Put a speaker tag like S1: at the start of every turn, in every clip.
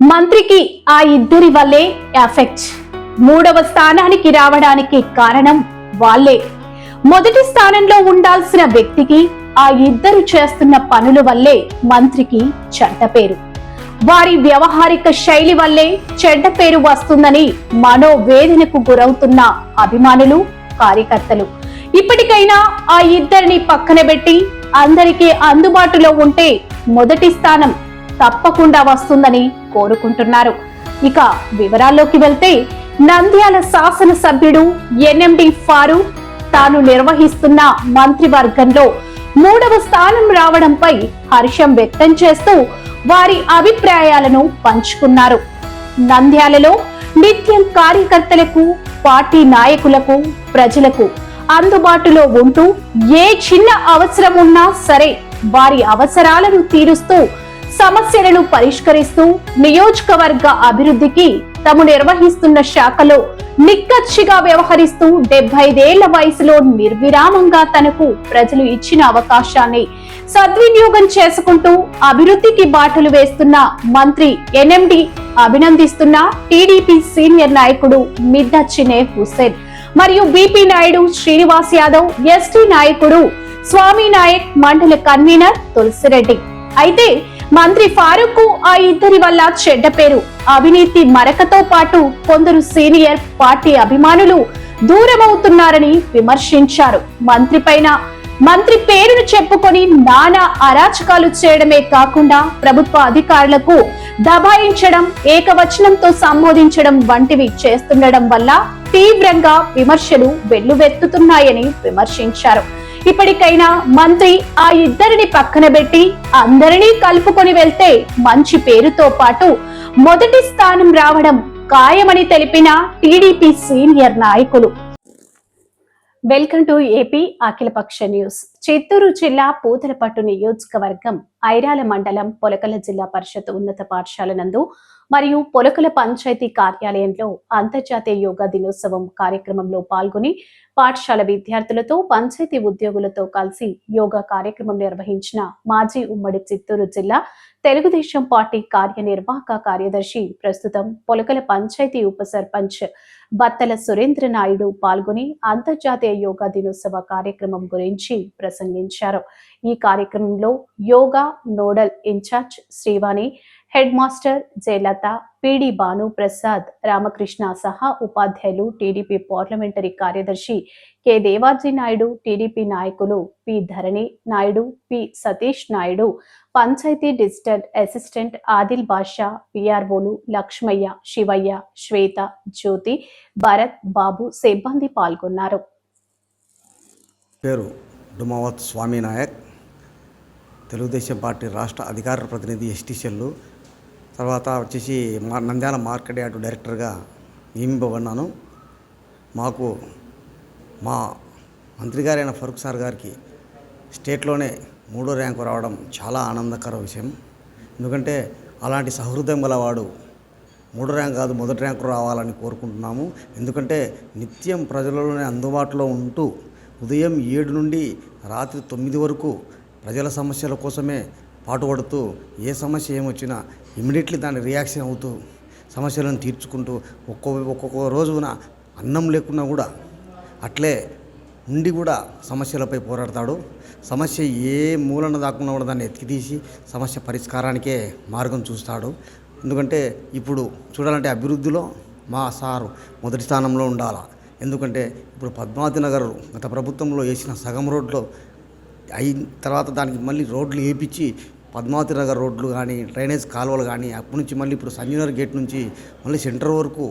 S1: మంత్రికి ఆ ఇద్దరి వల్లే ఎఫెక్ట్. మూడవ స్థానానికి రావడానికి కారణం వాళ్ళే. మొదటి స్థానంలో ఉండాల్సిన వ్యక్తికి ఆ ఇద్దరు చేస్తున్న పనుల వల్లే మంత్రికి చెడ్డ పేరు. వారి వ్యవహారిక శైలి వల్లే చెడ్డ పేరు వస్తుందని మనోవేదనకు గురవుతున్న అభిమానులు కార్యకర్తలు. ఇప్పటికైనా ఆ ఇద్దరిని పక్కన పెట్టి అందరికీ అందుబాటులో ఉంటే మొదటి స్థానం తప్పకుండా వస్తుందని కోరుకుంటున్నారు. ఇక వివరాల్లోకి వెళ్తే నంద్యాల శాసనసభ్యుడు ఎన్ఎండి ఫారూక్ తాను నిర్వహిస్తున్న మంత్రివర్గంలో మూడవ స్థానం రావడంపై హర్షం వ్యక్తం చేస్తూ వారి అభిప్రాయాలను పంచుకున్నారు. నంద్యాలలో నిత్యం కార్యకర్తలకు పార్టీ నాయకులకు ప్రజలకు అందుబాటులో ఉంటూ ఏ చిన్న అవసరం ఉన్నా సరే వారి అవసరాలను తీరుస్తూ సమస్యలను పరిష్కరిస్తూ నియోజకవర్గ అభివృద్ధికి తాము నిర్వహిస్తున్న శాఖలో నిక్కచ్చిగా వ్యవహరిస్తూ డెబ్బైదేళ్ళ వయసులో నిర్విరామంగా తనకు ప్రజలు ఇచ్చిన అవకాశాన్ని సద్వినియోగం చేసుకుంటూ అభివృద్ధికి బాటలు వేస్తున్న మంత్రి ఎన్ఎండి అభినందిస్తున్న టీడీపీ సీనియర్ నాయకుడు మిద్దచ్చినే హుస్సేన్ మరియు బీపీ నాయుడు శ్రీనివాస్ యాదవ్ ఎస్టీ నాయకుడు స్వామి నాయక్ మండల కన్వీనర్ తులసిరెడ్డి. అయితే మంత్రి ఫారూక్ ఆ ఇద్దరి వల్ల చెడ్డ పేరు. అవినీతి మరకతో పాటు కొందరు సీనియర్ పార్టీ అభిమానులు దూరమవుతున్నారని విమర్శించారు. మంత్రి పైన మంత్రి పేరును చెప్పుకొని నానా అరాచకాలు చేయడమే కాకుండా ప్రభుత్వ అధికారులకు దబాయించడం ఏకవచనంతో సంబోధించడం వంటివి చేస్తుండడం వల్ల తీవ్రంగా విమర్శలు వెల్లువెత్తుతున్నాయని విమర్శించారు. ఇప్పటికైనా మంత్రి ఆ ఇద్దరిని పక్కన పెట్టి అందరినీ కలుపుకొని వెళ్తే మంచి పేరుతో పాటు మొదటి స్థానం రావడం ఖాయమని తెలిపిన టీడీపీ సీనియర్ నాయకులు. వెల్కమ్ టు ఏపీ అఖిలపక్ష న్యూస్. చిత్తూరు జిల్లా పూతలపట్టు నియోజకవర్గం ఐరాల మండలం పొలకల జిల్లా పరిషత్ ఉన్నత పాఠశాల నందు మరియు పొలకల పంచాయతీ కార్యాలయంలో అంతర్జాతీయ యోగా దినోత్సవం కార్యక్రమంలో పాల్గొని పాఠశాల విద్యార్థులతో పంచాయతీ ఉద్యోగులతో కలిసి యోగా కార్యక్రమం నిర్వహించిన మాజీ ఉమ్మడి చిత్తూరు జిల్లా తెలుగుదేశం పార్టీ కార్యనిర్వాహక కార్యదర్శి ప్రస్తుతం పొలకల పంచాయతీ ఉప సర్పంచ్ బత్తల సురేంద్ర నాయుడు పాల్గొని అంతర్జాతీయ యోగా దినోత్సవ కార్యక్రమం గురించి ప్రసంగించారు. ఈ కార్యక్రమంలో yoga nodal in-charge Srivani head master Jayalatha PD Bhanu Prasad Ramakrishna సహా ఉపాధ్యాయులు టీడీపీ పార్లమెంటరీ కార్యదర్శి కె దేవాజీ నాయుడు టీడీపీ నాయకులు P Dharani Naidu P Satish Naidu panchayat digital assistant Adil Basha పిఆర్ఓలు Lakshmaiah Sivaiah Swetha Jyothi Bharath Babu సిబ్బంది పాల్గొన్నారు.
S2: పేరు డుమావత్ స్వామి నాయక్. తెలుగుదేశం పార్టీ రాష్ట్ర అధికార ప్రతినిధి ఎస్టీ సెల్లు తర్వాత వచ్చేసి మా నంద్యాల మార్కెట్ యార్డు డైరెక్టర్గా నియమింపబడినాను మాకు మా మంత్రి గారైన ఫరూక్ సార్ గారికి స్టేట్లోనే మూడో ర్యాంకు రావడం చాలా ఆనందకర విషయం. ఎందుకంటే అలాంటి సహృదయం గలవాడు మూడో ర్యాంక్ కాదు మొదటి ర్యాంకు రావాలని కోరుకుంటున్నాము. ఎందుకంటే నిత్యం ప్రజలలోనే అందుబాటులో ఉంటూ ఉదయం ఏడు నుండి రాత్రి తొమ్మిది వరకు ప్రజల సమస్యల కోసమే పాటుపడుతూ ఏ సమస్య ఏమొచ్చినా ఇమీడియట్లీ దాని రియాక్షన్ అవుతూ సమస్యలను తీర్చుకుంటూ ఒక్కో ఒక్కొక్క రోజున అన్నం లేకున్నా కూడా అట్లే ఉండి కూడా సమస్యలపై పోరాడతాడు. సమస్య ఏ మూలన దాక్కున్నా కూడా దాన్ని ఎత్తితీసి సమస్య పరిష్కారానికే మార్గం చూస్తాడు. ఎందుకంటే ఇప్పుడు చూడాలంటే అభివృద్ధిలో మా సారు మొదటి స్థానంలో ఉండాలా. ఎందుకంటే ఇప్పుడు పద్మావతి నగర్ గత ప్రభుత్వంలో వేసిన సగం రోడ్లో అయిన తర్వాత దానికి మళ్ళీ రోడ్లు వేపించి పద్మావతి నగర్ రోడ్లు కానీ డ్రైనేజ్ కాలువలు కానీ అప్పటి నుంచి మళ్ళీ ఇప్పుడు సంజీనగర్ గేట్ నుంచి మళ్ళీ సెంటర్ వరకు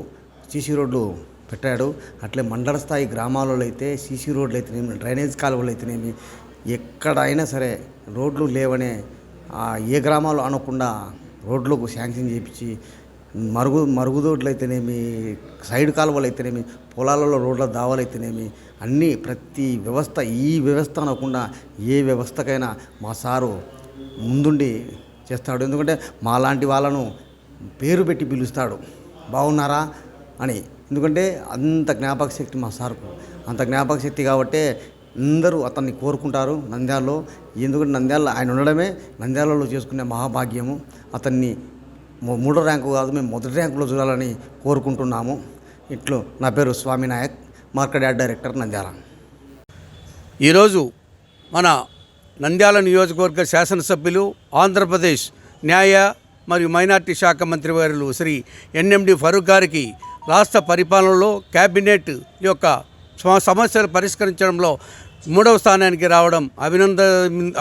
S2: సీసీ రోడ్లు పెట్టాడు. అట్లే మండల స్థాయి గ్రామాలలో అయితే సీసీ రోడ్లు అయితేనేమి డ్రైనేజ్ కాలువలు అయితేనేమి ఎక్కడైనా సరే రోడ్లు లేవనే ఏ గ్రామాలు అనకుండా రోడ్లకు శాంక్షన్ చేయించి మరుగు మరుగుదొడ్లు అయితేనేమి సైడ్ కాలువలు అయితేనేమి పొలాలలో రోడ్ల దావాలు అయితేనేమి అన్నీ ప్రతి వ్యవస్థ ఈ వ్యవస్థ అనకుండా ఏ వ్యవస్థకైనా మా సారు ముందుండి చేస్తాడు. ఎందుకంటే మాలాంటి వాళ్ళను పేరు పెట్టి పిలుస్తాడు. బాగున్నారా అని. ఎందుకంటే అంత జ్ఞాపక శక్తి మా సార్కు. అంత జ్ఞాపక శక్తి కాబట్టే అందరూ అతన్ని కోరుకుంటారు నంద్యాలలో. ఎందుకంటే నంద్యాలలో ఆయన ఉండడమే నంద్యాలలో చేసుకునే మహాభాగ్యము. అతన్ని మూడో ర్యాంకు కాదు మేము మొదటి ర్యాంకులో చూడాలని కోరుకుంటున్నాము. ఇట్లు నా పేరు Swamy Naik market yard director Nandyal.
S3: ఈరోజు మన నంద్యాల నియోజకవర్గ శాసనసభ్యులు ఆంధ్రప్రదేశ్ న్యాయ మరియు మైనార్టీ శాఖ మంత్రి వారులు శ్రీ ఎన్ఎండి ఫరూక్ గారికి రాష్ట్ర పరిపాలనలో క్యాబినెట్ యొక్క సమస్యలు పరిష్కరించడంలో మూడవ స్థానానికి రావడం అభినంద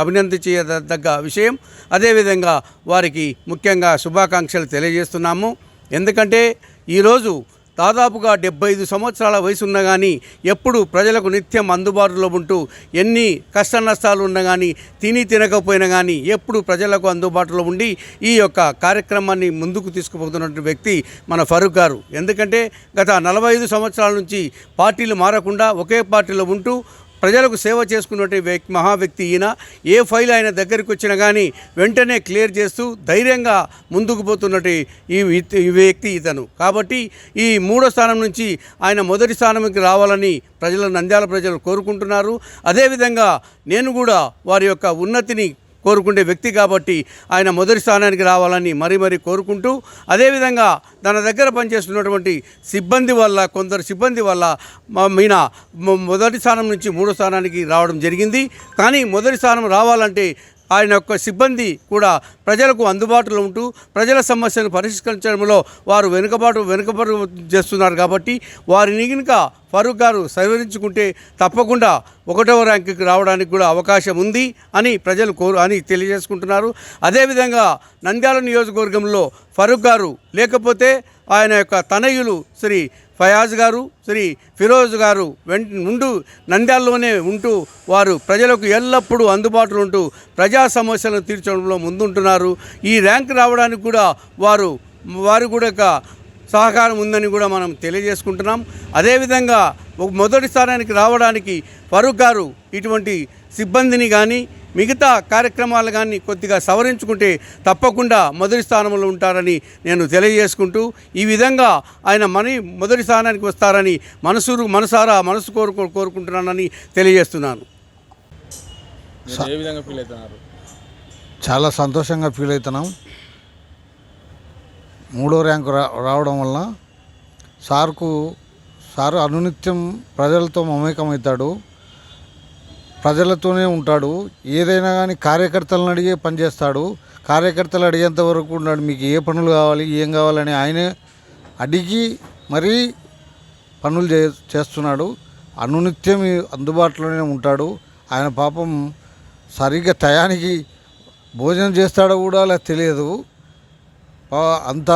S3: అభినందించదగ్గ విషయం. అదేవిధంగా వారికి ముఖ్యంగా శుభాకాంక్షలు తెలియజేస్తున్నాము. ఎందుకంటే ఈరోజు దాదాపుగా డెబ్బై ఐదు సంవత్సరాల వయసు ఉన్నా కానీ ఎప్పుడు ప్రజలకు నిత్యం అందుబాటులో ఉంటూ ఎన్ని కష్ట నష్టాలు ఉన్నా కానీ తిని తినకపోయినా కానీ ఎప్పుడు ప్రజలకు అందుబాటులో ఉండి ఈ యొక్క కార్యక్రమాన్ని ముందుకు తీసుకుపోతున్నటువంటి వ్యక్తి మన ఫరూక్ గారు. ఎందుకంటే గత నలభై ఐదు సంవత్సరాల నుంచి పార్టీలు మారకుండా ఒకే పార్టీలో ఉంటూ ప్రజలకు సేవ చేసుకున్నటువంటి వ్యక్తి మహా వ్యక్తి ఈయన. ఏ ఫైల్ ఆయన దగ్గరికి వచ్చినా కానీ వెంటనే క్లియర్ చేస్తూ ధైర్యంగా ముందుకు పోతున్నటి ఈ వ్యక్తి- ఈ వ్యక్తి ఇతను. కాబట్టి ఈ మూడో స్థానం నుంచి ఆయన మొదటి స్థానంకి రావాలని ప్రజలు నంద్యాల ప్రజలు కోరుకుంటున్నారు. అదేవిధంగా నేను కూడా వారి యొక్క ఉన్నతిని కోరుకునే వ్యక్తి కాబట్టి ఆయన మొదటి స్థానానికి రావాలని మరీ మరీ కోరుకుంటూ అదేవిధంగా తన దగ్గర పనిచేస్తున్నటువంటి సిబ్బంది వల్ల కొందరు సిబ్బంది వల్ల మా- మీన మొదటి స్థానం నుంచి మూడో స్థానానికి రావడం జరిగింది. కానీ మొదటి స్థానం రావాలంటే ఆయన యొక్క సిబ్బంది కూడా ప్రజలకు అందుబాటులో ఉంటూ ప్రజల సమస్యను పరిష్కరించడంలో వారు వెనుకబాటు వెనుకబాటు చేస్తున్నారు కాబట్టి వారిని కనుక ఫరూక్ గారు సవరించుకుంటే తప్పకుండా ఒకటవ ర్యాంకుకి రావడానికి కూడా అవకాశం ఉంది అని ప్రజలు కోరు అని తెలియజేసుకుంటున్నారు. అదేవిధంగా నంద్యాల నియోజకవర్గంలో ఫరూక్ గారు లేకపోతే ఆయన యొక్క తనయులు శ్రీ ఫయాజ్ గారు శ్రీ ఫిరోజ్ గారు వెంట ఉంటూ నంద్యాల్లోనే ఉంటూ వారు ప్రజలకు ఎల్లప్పుడూ అందుబాటులో ఉంటూ ప్రజా సమస్యలను తీర్చడంలో ముందుంటున్నారు. ఈ ర్యాంక్ రావడానికి కూడా వారు వారు కూడా ఒక సహకారం ఉందని కూడా మనం తెలియజేసుకుంటున్నాం. అదేవిధంగా మొదటి స్థానానికి రావడానికి ఫరూక్ గారు ఇటువంటి సిబ్బందిని కానీ మిగతా కార్యక్రమాలు కానీ కొద్దిగా సవరించుకుంటే తప్పకుండా మొదటి స్థానంలో ఉంటారని నేను తెలియజేసుకుంటూ ఈ విధంగా ఆయన మనీ మొదటి స్థానానికి వస్తారని మనసు మనసారా మనసు కోరుకు కోరుకుంటున్నానని తెలియజేస్తున్నాను.
S4: ఏ విధంగా ఫీల్ అవుతున్నారు?
S5: చాలా సంతోషంగా ఫీల్ అవుతున్నాం. మూడో ర్యాంకు రా రావడం వల్ల సార్కు సారు అనునిత్యం ప్రజలతో మమేకమవుతాడు. ప్రజలతోనే ఉంటాడు. ఏదైనా కానీ కార్యకర్తలను అడిగే పనిచేస్తాడు కార్యకర్తలు అడిగేంత వరకు ఉన్నాడు. మీకు ఏ పనులు కావాలి ఏం కావాలని ఆయనే అడిగి మరీ పనులు చే చేస్తున్నాడు. అనునిత్యం అందుబాటులోనే ఉంటాడు. ఆయన పాపం సరిగ్గా టయానికి భోజనం చేస్తాడో కూడా అలా తెలియదు. అంత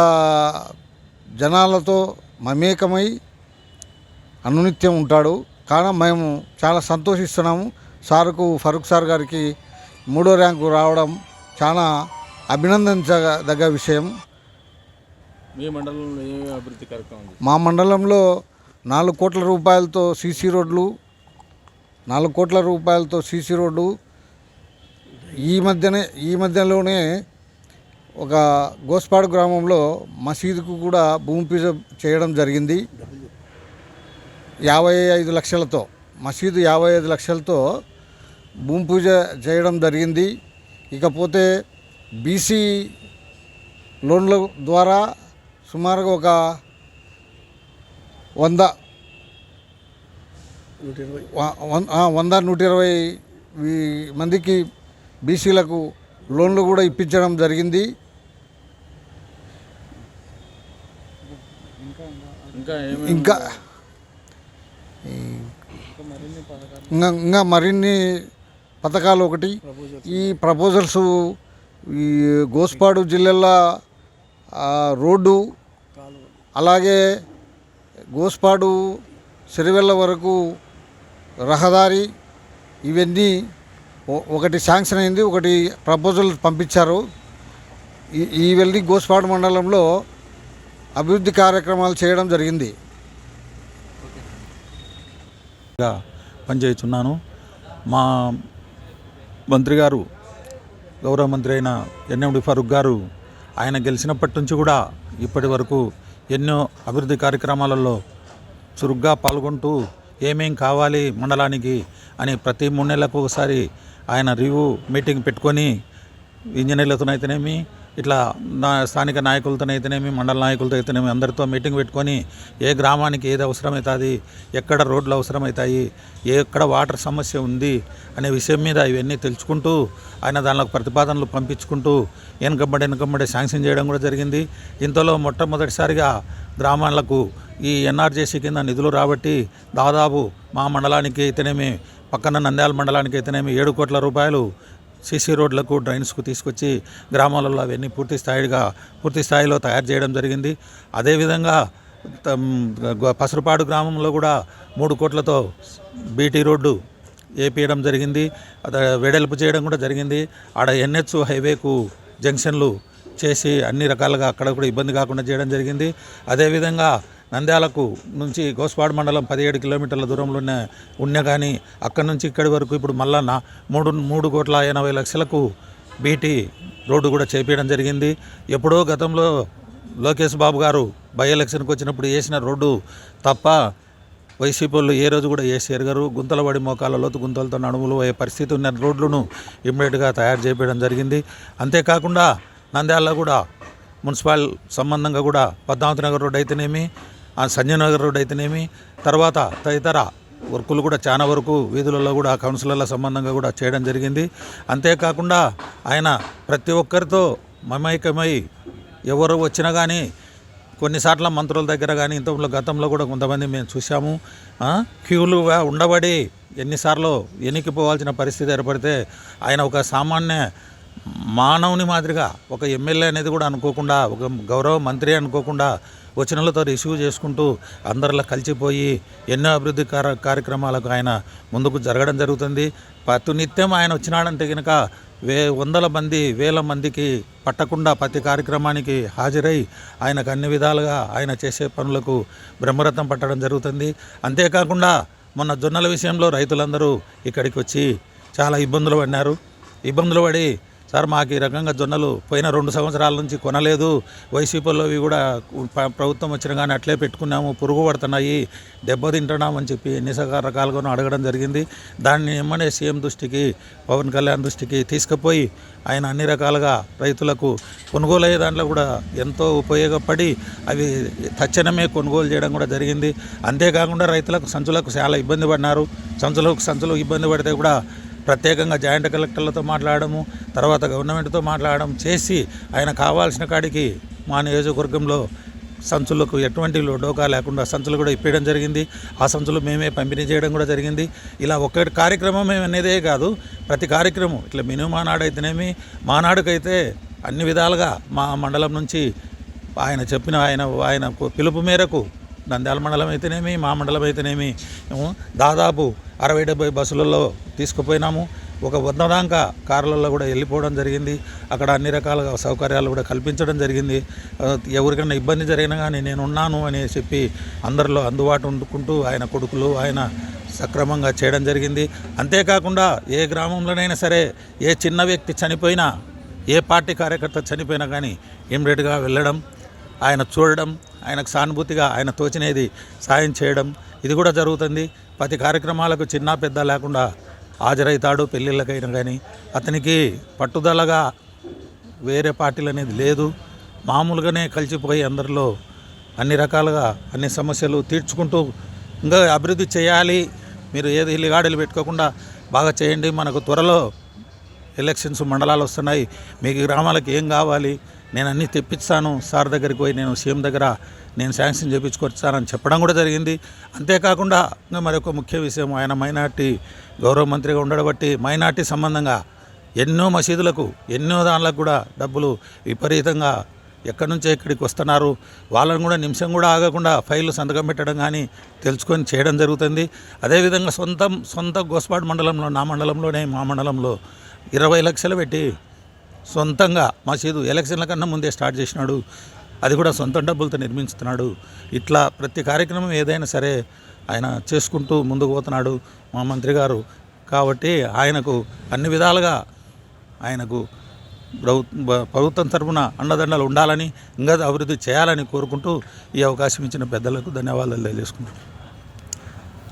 S5: జనాలతో మమేకమై అనునిత్యం ఉంటాడు. కాన మేము చాలా సంతోషిస్తున్నాము. సార్కు ఫరూక్ సార్ గారికి మూడో ర్యాంకు రావడం చాలా అభినందించదగ్గ విషయం.
S4: మీ మండలంలో ఏ అభివృద్ధి కార్యక్రమం
S5: మా మండలంలో నాలుగు కోట్ల రూపాయలతో సీసీ రోడ్లు నాలుగు కోట్ల రూపాయలతో సీసీ రోడ్డు ఈ మధ్యనే ఈ మధ్యలోనే ఒక గోస్పాడు గ్రామంలో మసీదుకు కూడా భూమి పూజ చేయడం జరిగింది. యాభై ఐదు లక్షలతో మసీదు యాభై ఐదు లక్షలతో భూమి పూజ చేయడం జరిగింది. ఇకపోతే బీసీ లోన్ల ద్వారా సుమారుగా ఒక వంద వంద నూట ఇరవై మందికి బీసీలకు లోన్లు కూడా ఇప్పించడం జరిగింది.
S4: ఇంకా
S5: ఇంకా మరిన్ని పథకాలు ఒకటి. ఈ ప్రపోజల్స్ ఈ గోస్పాడు జిల్లాల ఆ, రోడ్డు అలాగే గోస్పాడు సిరివెల్ల వరకు రహదారి ఇవన్నీ ఒకటి శాంక్షన్ అయింది ఒకటి ప్రపోజల్ పంపించారు. ఈ వెళ్ళి గోస్పాడు మండలంలో అభివృద్ధి కార్యక్రమాలు చేయడం జరిగింది.
S6: పనిచేస్తున్నాను. మా మంత్రి గారు గౌరవ మంత్రి అయిన ఎన్ఎండి ఫరూక్ గారు ఆయన గెలిచినప్పటి నుంచి కూడా ఇప్పటి వరకు ఎన్నో అభివృద్ధి కార్యక్రమాలలో చురుగ్గా పాల్గొంటూ ఏమేం కావాలి మండలానికి అని ప్రతి మూడు నెలలకు ఒకసారి ఆయన రివ్యూ మీటింగ్ పెట్టుకొని ఇంజనీర్లతోనైతేనేమి ఇట్లా నా స్థానిక నాయకులతోనైతేనేమి మండల నాయకులతో అయితేనేమి అందరితో మీటింగ్ పెట్టుకొని ఏ గ్రామానికి ఏది అవసరమవుతుంది ఎక్కడ రోడ్లు అవసరమవుతాయి ఎక్కడ వాటర్ సమస్య ఉంది అనే విషయం మీద ఇవన్నీ తెలుసుకుంటూ ఆయన దానిలో ప్రతిపాదనలు పంపించుకుంటూ వెనుకబడి వెనకబడి శాంక్షన్ చేయడం కూడా జరిగింది. ఇంతలో మొట్టమొదటిసారిగా గ్రామాలకు ఈ ఎన్ఆర్జేసీ కింద నిధులు రాబట్టి దాదాపు మా మండలానికి అయితేనేమి పక్కన నంద్యాల మండలానికి అయితేనేమి ఏడు కోట్ల రూపాయలు సీసీ రోడ్లకు డ్రైన్స్కు తీసుకొచ్చి గ్రామాలలో అవన్నీ పూర్తి స్థాయిగా పూర్తి స్థాయిలో తయారు చేయడం జరిగింది. అదేవిధంగా పసరుపాడు గ్రామంలో కూడా మూడు కోట్లతో బీటీ రోడ్డు వేపియడం జరిగింది. వెడల్పు చేయడం కూడా జరిగింది. ఆడ ఎన్హెచ్ హైవేకు జంక్షన్లు చేసి అన్ని రకాలుగా అక్కడ కూడా ఇబ్బంది కాకుండా చేయడం జరిగింది. అదేవిధంగా నంద్యాలకు నుంచి గోస్పాడు మండలం పదిహేడు కిలోమీటర్ల దూరంలో ఉన్న కానీ అక్కడి నుంచి ఇక్కడి వరకు ఇప్పుడు మళ్ళా నా మూడు మూడు కోట్ల ఎనభై లక్షలకు బీటీ రోడ్డు కూడా చేపించడం జరిగింది. ఎప్పుడో గతంలో లోకేష్ బాబు గారు బై ఎలక్షన్కి వచ్చినప్పుడు వేసిన రోడ్డు తప్ప వైసీపీ వాళ్ళు ఏ రోజు కూడా వేసి గారు గుంతలవాడి మోకాల లోతు గుంతలతో నడుములు అయ్యే పరిస్థితి ఉన్న రోడ్లను ఇమ్మీడియట్గా తయారు చేయడం జరిగింది. అంతేకాకుండా నంద్యాలలో కూడా మున్సిపల్ సంబంధంగా కూడా పద్మావతి నగర్ రోడ్డు అయితేనేమి ఆ సంజయనగర్ రోడ్ అయితేనేమి తర్వాత తదితర వర్కులు కూడా చాలా వరకు వీధులలో కూడా కౌన్సిలర్ల సంబంధంగా కూడా చేయడం జరిగింది. అంతేకాకుండా ఆయన ప్రతి ఒక్కరితో మమైకమై ఎవరు వచ్చినా కానీ కొన్నిసార్లు మంత్రుల దగ్గర కానీ ఇంతలో గతంలో కూడా కొంతమంది మేము చూసాము క్యూలుగా ఉండబడి ఎన్నిసార్లు ఎన్నికిపోవాల్సిన పరిస్థితి ఏర్పడితే ఆయన ఒక సామాన్య మానవుని మాదిరిగా ఒక ఎమ్మెల్యే అనేది కూడా అనుకోకుండా ఒక గౌరవ మంత్రి అనుకోకుండా వచనాలతో రిసీవ్ చేసుకుంటూ అందరిలా కలిసిపోయి ఎన్నో అభివృద్ధి కార్య కార్యక్రమాలకు ఆయన ముందుకు జరగడం జరుగుతుంది. ప్రతి నిత్యం ఆయన వచ్చినాడంటే కనుక వే వందల మంది వేల మందికి పట్టకుండా ప్రతి కార్యక్రమానికి హాజరై ఆయనకు అన్ని విధాలుగా ఆయన చేసే పనులకు బ్రహ్మరథం పట్టడం జరుగుతుంది. అంతేకాకుండా మొన్న జొన్నల విషయంలో రైతులందరూ ఇక్కడికి వచ్చి చాలా ఇబ్బందులు పడినారు. ఇబ్బందులు పడి సార్ మాకు ఈ రకంగా జొన్నలు పోయిన రెండు సంవత్సరాల నుంచి కొనలేదు. వైసీపీలో ఇవి కూడా ప్రభుత్వం వచ్చిన కానీ అట్లే పెట్టుకున్నాము. పురుగు పడుతున్నాయి దెబ్బతింటున్నాం అని చెప్పి ఎన్ని సక- రకాలుగానూ అడగడం జరిగింది. దాన్ని ఎమ్మనే సీఎం దృష్టికి పవన్ కళ్యాణ్ దృష్టికి తీసుకుపోయి ఆయన అన్ని రకాలుగా రైతులకు కొనుగోలు అయ్యే దాంట్లో కూడా ఎంతో ఉపయోగపడి అవి తక్షణమే కొనుగోలు చేయడం కూడా జరిగింది. అంతేకాకుండా రైతులకు సంచులకు చాలా ఇబ్బంది పడినారు. సంచులకు సంచులకు ఇబ్బంది పడితే కూడా ప్రత్యేకంగా జాయింట్ కలెక్టర్లతో మాట్లాడము తర్వాత గవర్నమెంట్తో మాట్లాడడం చేసి ఆయన కావాల్సిన కాడికి మా నియోజకవర్గంలో సంచులకు ఎటువంటి డోకా లేకుండా సంచులు కూడా ఇప్పేయడం జరిగింది. ఆ సంచులు మేమే పంపిణీ చేయడం కూడా జరిగింది. ఇలా ఒక్కటి కార్యక్రమం మేము అనేదే కాదు ప్రతి కార్యక్రమం ఇట్లా మినీ మానాడు అయితేనేమి మానాడుకైతే అన్ని విధాలుగా మా మండలం నుంచి ఆయన చెప్పిన ఆయన ఆయన పిలుపు మేరకు నంద్యాల మండలం అయితేనేమి మా మండలం అయితేనేమి మేము దాదాపు అరవై డెబ్బై బస్సులలో తీసుకుపోయినాము. ఒక వంద దాకా కార్లలో కూడా వెళ్ళిపోవడం జరిగింది. అక్కడ అన్ని రకాల సౌకర్యాలు కూడా కల్పించడం జరిగింది. ఎవరికైనా ఇబ్బంది జరిగినా కానీ నేను ఉన్నాను అని చెప్పి అందరిలో అందుబాటు ఉండుకుంటూ ఆయన కొడుకులు ఆయన సక్రమంగా చేయడం జరిగింది. అంతేకాకుండా ఏ గ్రామంలోనైనా సరే ఏ చిన్న వ్యక్తి చనిపోయినా ఏ పార్టీ కార్యకర్త చనిపోయినా కానీ ఇమ్మీడియట్గా వెళ్ళడం ఆయన చూడడం ఆయనకు సానుభూతిగా ఆయన తోచినది సాయం చేయడం ఇది కూడా జరుగుతుంది. ప్రతి కార్యక్రమాలకు చిన్న పెద్ద లేకుండా హాజరవుతాడు పెళ్ళిళ్ళకైనా కానీ అతనికి పట్టుదలగా వేరే పార్టీలు అనేది లేదు. మామూలుగానే కలిసిపోయి అందరిలో అన్ని రకాలుగా అన్ని సమస్యలు తీర్చుకుంటూ ఇంకా అభివృద్ధి చేయాలి. మీరు ఏది ఇల్లిగాడలు పెట్టుకోకుండా బాగా చేయండి. మనకు త్వరలో ఎలక్షన్స్ మండలాలు వస్తున్నాయి. మీకు గ్రామాలకు ఏం కావాలి? నేను అన్నీ తెప్పిస్తాను. సార్ దగ్గరికి పోయి నేను సీఎం దగ్గర నేను శాంక్షన్ చేయించుకొచ్చానని చెప్పడం కూడా జరిగింది. అంతేకాకుండా ఇంకా మరొక ముఖ్య విషయం. ఆయన మైనార్టీ గౌరవ మంత్రిగా ఉండడం బట్టి మైనార్టీ సంబంధంగా ఎన్నో మసీదులకు ఎన్నో దానిలకు కూడా డబ్బులు విపరీతంగా ఎక్కడి నుంచో ఎక్కడికి వస్తున్నారు. వాళ్ళని కూడా నిమిషం కూడా ఆగకుండా ఫైళ్ళు సంతకం పెట్టడం కానీ తెలుసుకొని చేయడం జరుగుతుంది. అదేవిధంగా సొంతం సొంత గోస్పాడు మండలంలో నా మండలంలోనే మా మండలంలో ఇరవై లక్షలు పెట్టి సొంతంగా మసీదు ఎలక్షన్ల కన్నా ముందే స్టార్ట్ చేసినాడు. అది కూడా సొంత డబ్బులతో నిర్మించుతున్నాడు. ఇట్లా ప్రతి కార్యక్రమం ఏదైనా సరే ఆయన చేసుకుంటూ ముందుకు పోతున్నాడు మా మంత్రి గారు. కాబట్టి ఆయనకు అన్ని విధాలుగా ఆయనకు ప్రభుత్వం తరఫున అండదండలు ఉండాలని ఇంకా అభివృద్ధి చేయాలని కోరుకుంటూ ఈ అవకాశం ఇచ్చిన పెద్దలకు ధన్యవాదాలు తెలియజేసుకుంటున్నాను